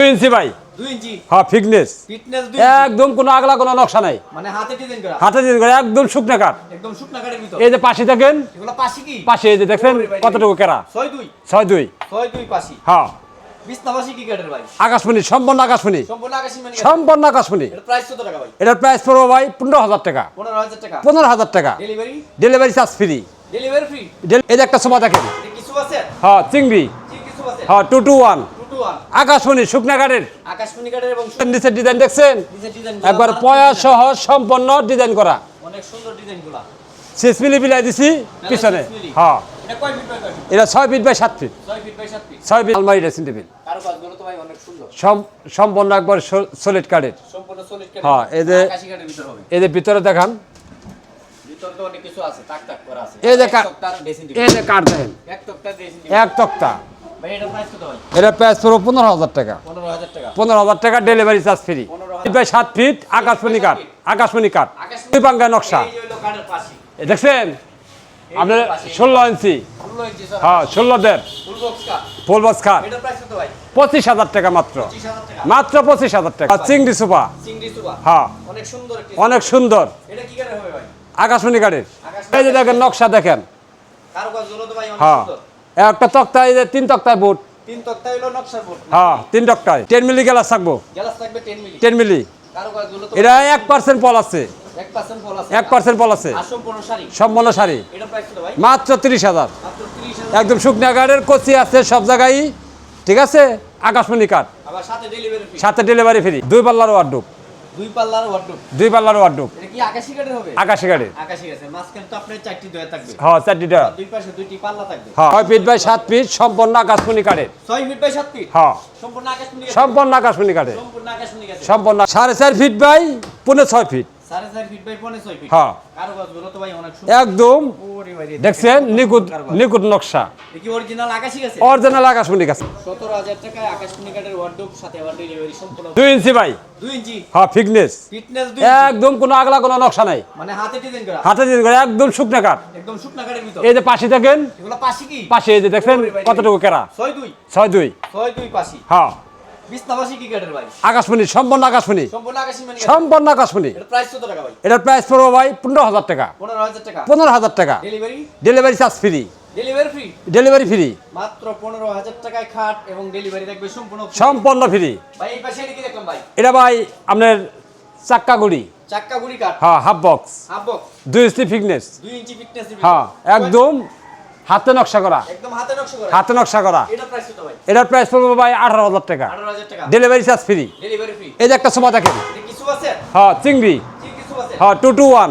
দুই ইঞ্চি ভাই। হ্যাঁ ফিটনেস একদম কোনো আগলা কোনো নকশা নাই। মানে হাতে ডিজাইন করা? একদম শুকনা কাঠ। এই যে পাশে দেখেন পাশি এই যে কতটুকু কেরা? ছয় দুই। হ্যাঁ। আকাশমণি সম্পূর্ণ আকাশমণি। সম্পূর্ণ আকাশি মানে? আকাশমণি। এটা প্রাইস কত ভাই? এটার প্রাইস পড়ব ভাই পনেরো হাজার টাকা। পনেরো হাজার টাকা? ডেলিভারি চার্জ ফ্রি ডেলিভারি এই যে একটা সোফা দেখেন। হ্যাঁ চিংড়ি। হ্যাঁ টু টু ওয়ান আকাশমণি শুকনা কাঠের আকাশমণি কাঠের এবং নিচের ডিজাইন দেখছেন একবার পয়া সহ সম্পন্ন ডিজাইন করা। অনেক সুন্দর ডিজাইনগুলা। শেষ মিলি বিলাই দিছি পিছনে। হ্যাঁ। এটা ছয় ফিট বাই সাত ফিট ছয় ফিট আলমারি ড্রেসিং টেবিল একবার সলিড কাঠের সম্পূর্ণ সলিড হ্যাঁ, এদের ভিতরে দেখান। এই যে এক কাঠ দেখেন তক্তা। এটা প্রাইস ভাই? পড়ব পনেরো হাজার টাকা। পনেরো হাজার টাকা। ডেলিভারি চার্জ ফ্রি 15,000 সাত ফিট আকাশমণি কাঠ আকাশমণি কাঠ। দুই পাঙ্গা নকশা। দেখছেন? আপনার ষোলো ইঞ্চি হ্যাঁ ষোলো দেড়। ফুল বক্স খাট ভাই? পঁচিশ হাজার টাকা মাত্র। মাত্র পঁচিশ হাজার টাকা। চিংড়ি সুপা। হ্যাঁ। অনেক সুন্দর আকাশমণি কাঠের। এই যে দেখেন নকশা দেখেন। ভাই হ্যাঁ। একটা তক্তা এই যে তিন তক্তায় বুট তিন তক্তা হলো নকশার বোর্ড হ্যাঁ তিন তক্তায়। টেন মিলি গ্লাস থাকব। গ্লাস থাকবে 10 মিলি। Ten milli. এটা এক পার্সেন্ট পল আছে। 1% ফল আছে। এক পার্সেন্ট পল আছে। আর সম্পূর্ণ শাড়ি? সম্পূর্ণ শাড়ি। এটা প্রাইস কত ভাই? মাত্র তিরিশ হাজার। মাত্র 30000 একদম শুকনা কচি আছে সব জায়গায়। ঠিক আছে? আকাশমণি কাঠ। আবার সাথে ডেলিভারি ফি সাথে ডেলিভারি ফ্রি দুই পাল্লার ওয়ার্ডুপ দুই পাল্লার ওয়ার্ডরোব দুই পাল্লার ওয়ার্ডুপ এটা কি আকাশি কাঠের হবে? আকাশি কাঠের। আকাশি আছে মাঝখানে তো আপনার চারটি দয়া থাকবে। হ্যাঁ চারটিটা দুই পাশে দুইটি পাল্লা থাকবে। হ্যাঁ ছয় ফিট বাই সাত ফিট সম্পূর্ণ আকাশমণি কাঠের। ছয় ফিট বাই সাত ফিট হ্যাঁ। সম্পূর্ণ আকাশমণি সম্পূর্ণ আকাশমণি কাঠের। সম্পূর্ণ আকাশমণি গাছ সম্পূর্ণ সাড়ে চার ফিট বাই পনেরো ছয় ফিট হ্যাঁ। ভাই একদম। দেখছেন? নিকুট নিকুট নকশা। অরিজিনাল আকাশমণি গাছ দুই ইঞ্চি হ্যাঁ ফিটনেস ফিটনেস একদম কোনো আগলা কোনো নকশা নাই। মানে হাতে ডিজাইন করা? একদম শুকনা কাঠ। এই যে পাশে দেখেন পাশে এই যে দেখছেন কতটুকু কেরা? ছয় দুই। ছয় দুই। ছয় দুই পাশি। হ্যাঁ। আকাশমণি সম্পূর্ণ আকাশমণি। সম্পূর্ণ আকাশি সম্পূর্ণ আকাশমণি। এটার প্রাইস পড়ব ভাই পনেরো হাজার টাকা। পনেরো হাজার টাকা। Delivery charge free delivery free মাত্র পনেরো হাজার টাকায় খাট এবং ডেলিভারি থাকবে সম্পূর্ণ সম্পূর্ণ ফ্রি এটা ভাই? আপনার চাক্কা গুড়ি চাক্কা গুড়ি কাঠ। হ্যাঁ হাফ বক্স হাফ বক্স দুই ইঞ্চি ফিটনেস দুই ইঞ্চি ফিটনেস হ্যাঁ একদম হাতে নকশা করা। হাতে নকশা করা। এটার প্রাইস পড়ব ভাই আঠারো হাজার টাকা। ডেলিভারি চার্জ ফ্রি ডেলিভারি এই যে একটা সোফা দেখেন। এটা হ্যাঁ চিংড়ি। হ্যাঁ টু টু ওয়ান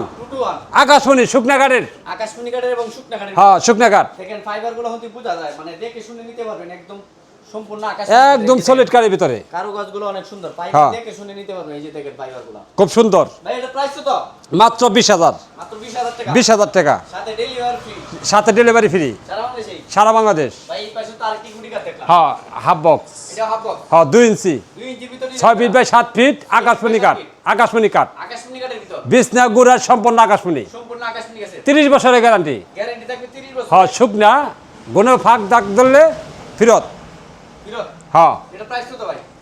আকাশমণি শুকনা কাঠের আকাশমণি কাঠের এবং শুকনাগাড়ের হ্যাঁ শুকনা কাঠ দেখেন ফাইবারগুলো হতে বোঝা যায়। মানে দেখে শুনে নিতে পারবেন একদম সম্পূর্ণ আকাশ একদম সলিড কাঠের ভিতরে। অনেক সুন্দর। হ্যাঁ। দেখে শুনে নিতে পারবেন এই যে দেখেন খুব সুন্দর। ভাই এটা প্রাইস কত? মাত্র বিশ হাজার। মাত্র বিশ হাজার টাকা। বিশ হাজার টাকা। সাথে ডেলিভারি ফ্রি সাথে ডেলিভারি ফ্রি সারা বাংলাদেশ। হ্যাঁ হাফ বক্স হ্যাঁ দুই ইঞ্চি। ছয় ফিট বাই সাত ফিট আকাশমণি কাঠ। আকাশমণি কাঠ। বিছনা গুড়ার সম্পূর্ণ আকাশমণি। তিরিশ বছরের গ্যারান্টি গ্যারান্টি থাকবে 30 বছর হ্যাঁ শুকনা গুণের ফাঁক দাগ ধরলে ফিরত। হ্যাঁ।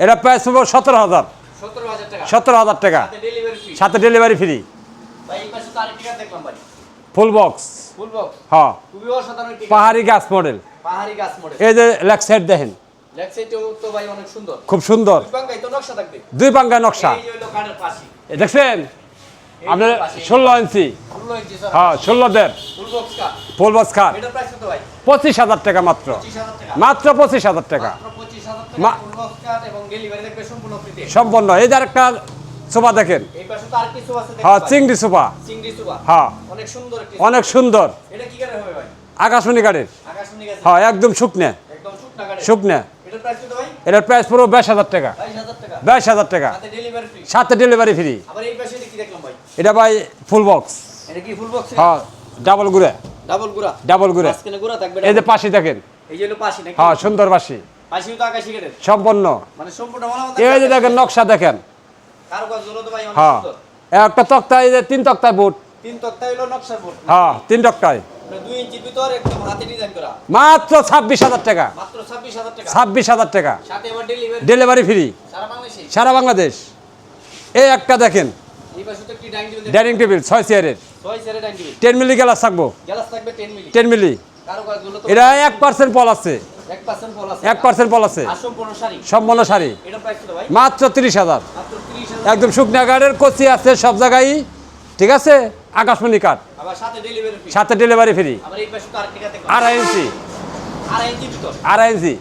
এটা প্রাইস পড়ব সতেরো হাজার। সতেরো হাজার টাকা। সাথে ডেলিভারি ফ্রি ফুল বক্স হ্যাঁ। পাহাড়ি গাছ মডেল এই যে লেগ সাইড দেখেন। খুব সুন্দর। দুই পাঙ্গা নকশা দেখছেন? আপনার ষোলো ইঞ্চি। 16 ইঞ্চি স্যার হ্যাঁ ষোলো দেড়। ফুল বক্স খাট পঁচিশ হাজার টাকা মাত্র। মাত্র পঁচিশ হাজার টাকা। মাত্র 25000 টাকা মা- ফুল বক্স কাঠ এবং ডেলিভারি থাকবে সম্পূর্ণ ফ্রিতে সম্পন্ন এই যে একটা সোফা দেখেন। হ্যাঁ চিংড়ি সোফা। হ্যাঁ। অনেক সুন্দর আকাশমণি কাঠের। হ্যাঁ একদম শুকনে। শুকনা এটার প্রাইস পুরো বাইশ হাজার টাকা। 22000 বাইশ হাজার টাকা। সাথে ডেলিভারি ফ্রি এটা ভাই? ফুল বক্স হ্যাঁ ডাবল গুড়া। ডাবল গুড়া। এই যে। পাশি দেখেন। এই যে পাশি হ্যাঁ সুন্দর পাশি। সম্পন্ন মানে এই যে দেখেন নকশা দেখেন। হ্যাঁ। একটা তক্তা এই যে তিন তক্তায় বুট। তিন তক্তা হলো নকশার বোর্ড হ্যাঁ তিন টক্টায় মানে মাত্র ছাব্বিশ হাজার টাকা। ছাব্বিশ হাজার টাকা। ডেলিভারি ফ্রি সারা বাংলাদেশ। এই একটা দেখেন। ডাইনিং টেবিল ছয় চেয়ারের টেন মিলি গ্লাস থাকব। টেন মিলি এটা এক পার্সেন্ট পল আছে। এক পার্সেন্ট পল আছে। সম্পূর্ণ শাড়ি? মাত্র তিরিশ হাজার। একদম শুকনা গাড়ের কচি আছে সব জায়গায়। ঠিক আছে? আকাশমণি কাঠ। সাথে ডেলিভারি ফ্রি আড়াই ইঞ্চি। আড়াই ইঞ্চি।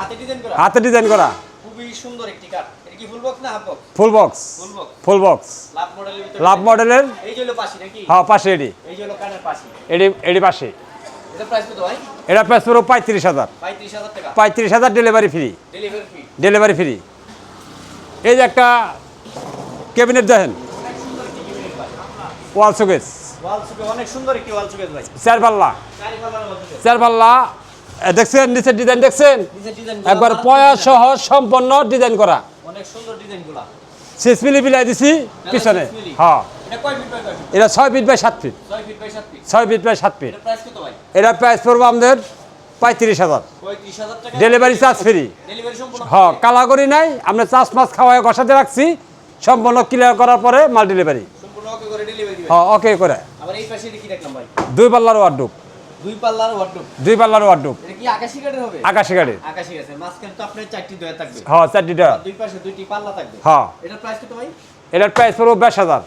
হাতে ডিজাইন করা? হাতে ডিজাইন করা। খুবই সুন্দর একটি কাঠ। এটা কি ফুল বক্স না half box full box full box love মডেলের লাভ মডেলের এই যে হলো পাশি নাকি? হ্যাঁ পাশে এডি এই যে হলো কানের পাশি। এডি এডি পাশে। এটা প্রাইস কত ভাই? এটা প্রাইস পড়ো পঁয়ত্রিশ হাজার। পঁয়ত্রিশ হাজার ডেলিভারি ফ্রি ডেলিভারি ফ্রি এই যে একটা ক্যাবিনেট দেখেন। ওয়াল শোকেস ওয়াল সুকে অনেক সুন্দর একটি ওয়াল সুকে ভাই। চার পাল্লা। চার পাল্লা। দেখছেন? নিচের ডিজাইন দেখছেন? একবার পয়া সহ সম্পন্ন ডিজাইন করা। অনেক সুন্দর ডিজাইনগুলো শেষ মিলি বিলাই দিছি পিছনে। হ্যাঁ। এটা ছয় ফিট বাই সাত ফিট। ছয় ফিট বাই সাত ফিট? এটা প্রাইস পড়ব আমাদের পঁয়ত্রিশ হাজার। ডেলিভারি চার্জ ফ্রি হ্যাঁ কালাগরি নাই। আমরা চাষ মাছ খাওয়ায় গসাতে রাখছি। সম্পূর্ণ ক্লিয়ার করার পরে মাল ডেলিভারি হ্যাঁ ওকে করে। দুই পাল্লার ওয়ার্ডুপ দুই পাল্লার ওয়ার্ডরোব দুই পাল্লার ওয়ার্ডুপ এটা কি আকাশি কাঠের হবে? আকাশি গাড়ির আকাশি আছে মাঝখানে তো আপনার চারটি দয়া থাকবে। হ্যাঁ চারটিটা দুই পাশে দুইটি পাল্লা থাকবে। হ্যাঁ। এটার প্রাইস কত ভাই? এটার প্রাইস পড়ব বাইশ হাজার।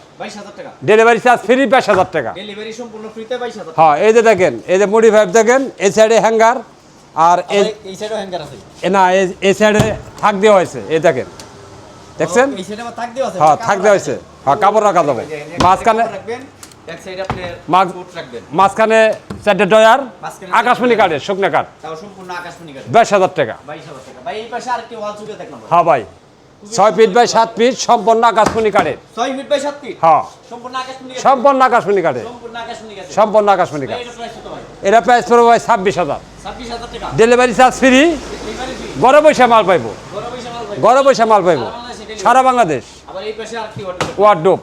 টাকা। ডেলিভারি চার্জ ফ্রি বাইশ হাজার টাকা। হ্যাঁ এই যে দেখেন এই যে মুড়ি ফাইভ দেখেন এই সাইডে হ্যাঙ্গার আর এই এই সাইডেও হ্যাঙ্গার আছে। এ না এই- এই সাইডে থাক দেওয়া হয়েছে এই দেখেন। দেখছেন? এই সাইডে থাক দেওয়া আছে হ্যাঁ থাক দেওয়া হয়েছে। হ্যাঁ কাপড় রাখা যাবে। মাঝখানে কাপড় রাখবেন এক সাইডে আপনি মাঝ- ফুট রাখবেন। মাঝখানে চারটে ডয়ার আকাশমণি কাঠের শুকনা কাঠ। বাইশ হাজার টাকা। হ্যাঁ ভাই। ছয় ফিট বাই সাত ফিট সম্পূর্ণ আকাশমণি কাঠের। ছয় ফিট বাই সাত ফিট হ্যাঁ। সম্পূর্ণ আকাশমণি কাঠের? সম্পূর্ণ আকাশমণি কাঠ। এটা প্রাইস পড়বে ভাই? ছাব্বিশ হাজার। ডেলিভারি চার্জ ফ্রি ঘরে বসে মাল পাইব। গরম পয়সা মাল পাইবো। সারা বাংলাদেশ ওয়ার্ডোপ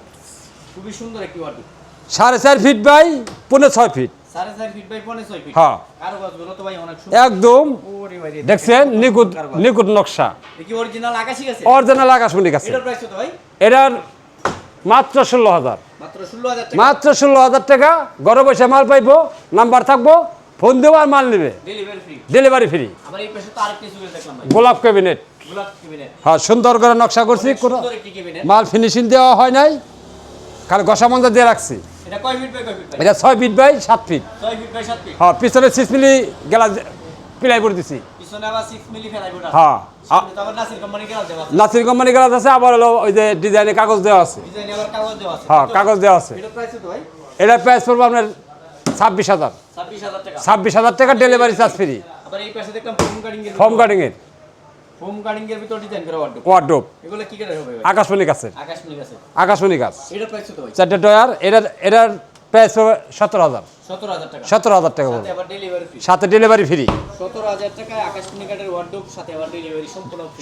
খুবই সুন্দর একটি ওয়ার্ডরোব সাড়ে চার ফিট বাই পনেরো ছয় ফিট হ্যাঁ। একদম দেখছেন নিকুট নিকুট নকশা। অরিজিনাল আছে? এটার মাত্র ষোলো হাজার। মাত্র ষোলো হাজার টাকা। ঘরে বসে মাল পাইবো নাম্বার থাকব ফোন দেবো আর মাল নেবে। ডেলিভারি ফ্রি গোলাপ ক্যাবিনেট কেবিনেট হ্যাঁ সুন্দর করে নকশা করছি মাল ফিনিশিং দেওয়া হয় নাই খালি ঘষা মঞ্জা দিয়ে রাখছি। এটা কয় ফিট বাই কয় ফিট এটা ছয় ফিট বাই সাত ফিট। ছয় ফিট বাই সাত ফিট? হ্যাঁ পিছনে সিক্স মিলি গেলা পিলাই করে দিছি। পিছনে আবার সিক্স মিলি ফেলাই বোর্ড হ্যাঁ নাসির কোম্পানি গেলাস আছে। আবার হলো ওই যে ডিজাইনে কাগজ দেওয়া আছে। কাগজ দেওয়া আছে। হ্যাঁ কাগজ দেওয়া আছে। এটার প্রাইস পড়ব আপনার ছাব্বিশ হাজার। ছাব্বিশ হাজার টাকা। Delivery charge free form cutting এর ফোম এর ভিতর ডিজাইন করা ওয়ার্ডরোব ওয়ার্ড্রোপ এগুলো কি কাটার হবে আকাশমণি গাছের। আকাশমণি আছে আকাশমণি গাছ। এটার প্রাইস কত ভাই? চারটে ডয়ার এটার এটার প্রাইস হবে সতেরো হাজার। সতেরো হাজার টাকা। সাথে ডেলিভারি ফ্রি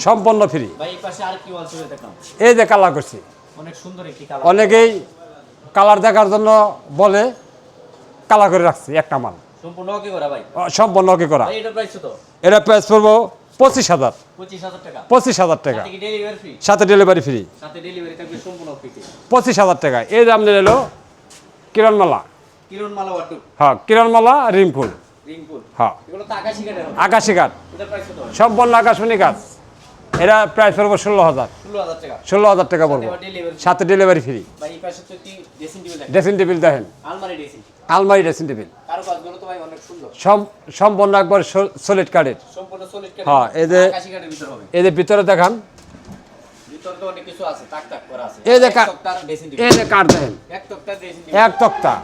সম্পূর্ণ ফ্রি এই যে কালার করছি। অনেকেই কালার দেখার জন্য বলে কালার করে রাখছি একটা মাল। সম্পূর্ণ ওকে করা এটা প্রাইস পড়ব পঁচিশ হাজার। পঁচিশ হাজার টাকা। সাথে ডেলিভারি ফ্রি সম্পূর্ণ পঁচিশ হাজার টাকা। এই দাম নিয়ে এলো কিরণমালা। হ্যাঁ কিরণমালা রিমফুল হ্যাঁ। আকাশি কাঠ। সম্পন্ন আকাশমণি গাছ এরা প্রাইস পড়ব ষোলো হাজার। ষোলো হাজার টাকা। পড়ব। সাথে ডেলিভারি ফ্রি ড্রেসিং টেবিল দেখেন। আলমারি ড্রেসিং টেবিল। কারও কাজগুলো তো ভাই অনেক সুন্দর। সম- সম্পন্ন একবার সলিড কাঠের সম্পূর্ণ হ্যাঁ, এই যে- আকাশি কাঠের এদের ভিতরে দেখান। এক তক্তা।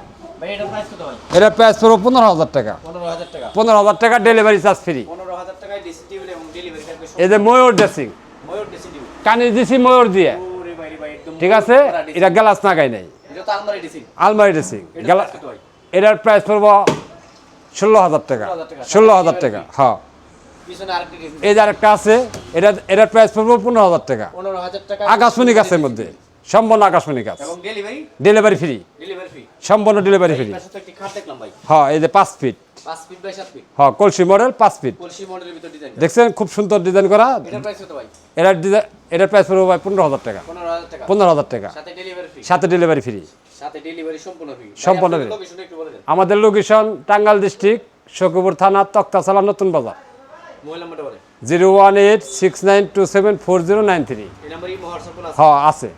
এটা প্রাইস পড়ব পনেরো হাজার টাকা। পনেরো হাজার টাকা। ডেলিভারি চার্জ ফ্রি এই যে ময়ূর ড্রেসিং কানে দিছি ময়ূর দিয়ে। ঠিক আছে? এটা গ্লাস নাই। table। এটা তো আলমারি ড্রেসিং আলমারি ড্রেসিং এটার এটার প্রাইস পড়ব ষোলো হাজার টাকা ষোলো হাজার টাকা হ্যাঁ। এই যে আরেকটা আছে এটা এটার প্রাইস পড়ব পনেরো হাজার টাকা আকাশমণি গাছের মধ্যে সম্পূর্ণ আকাশমণি এবং ডেলিভারি ফ্রি সম্পূর্ণ ডেলিভারি ফ্রি হ্যাঁ এই যে পাঁচ ফিট হ্যাঁ কলসি মডেল পাঁচ ফিট দেখছেন খুব সুন্দর ডিজাইন করা। এটার ডিজাইন এটার প্রাইস পড়বে ভাই পনেরো হাজার টাকা। পনেরো হাজার টাকা। সাথে ডেলিভারি ফ্রি সাথে ডেলিভারি সম্পূর্ণ ফ্রি সম্পূর্ণ লোকেশন একটু বলে দেন। আমাদের লোকেশন টাঙ্গাল ডিস্ট্রিক্ট শকুপুর থানা তক্তাশালা নতুন বাজার। মোবাইল নাম্বারটা বলে zero one eight six nine two seven four zero nine three. এই নাম্বারই মহার আছে। হ্যাঁ আছে।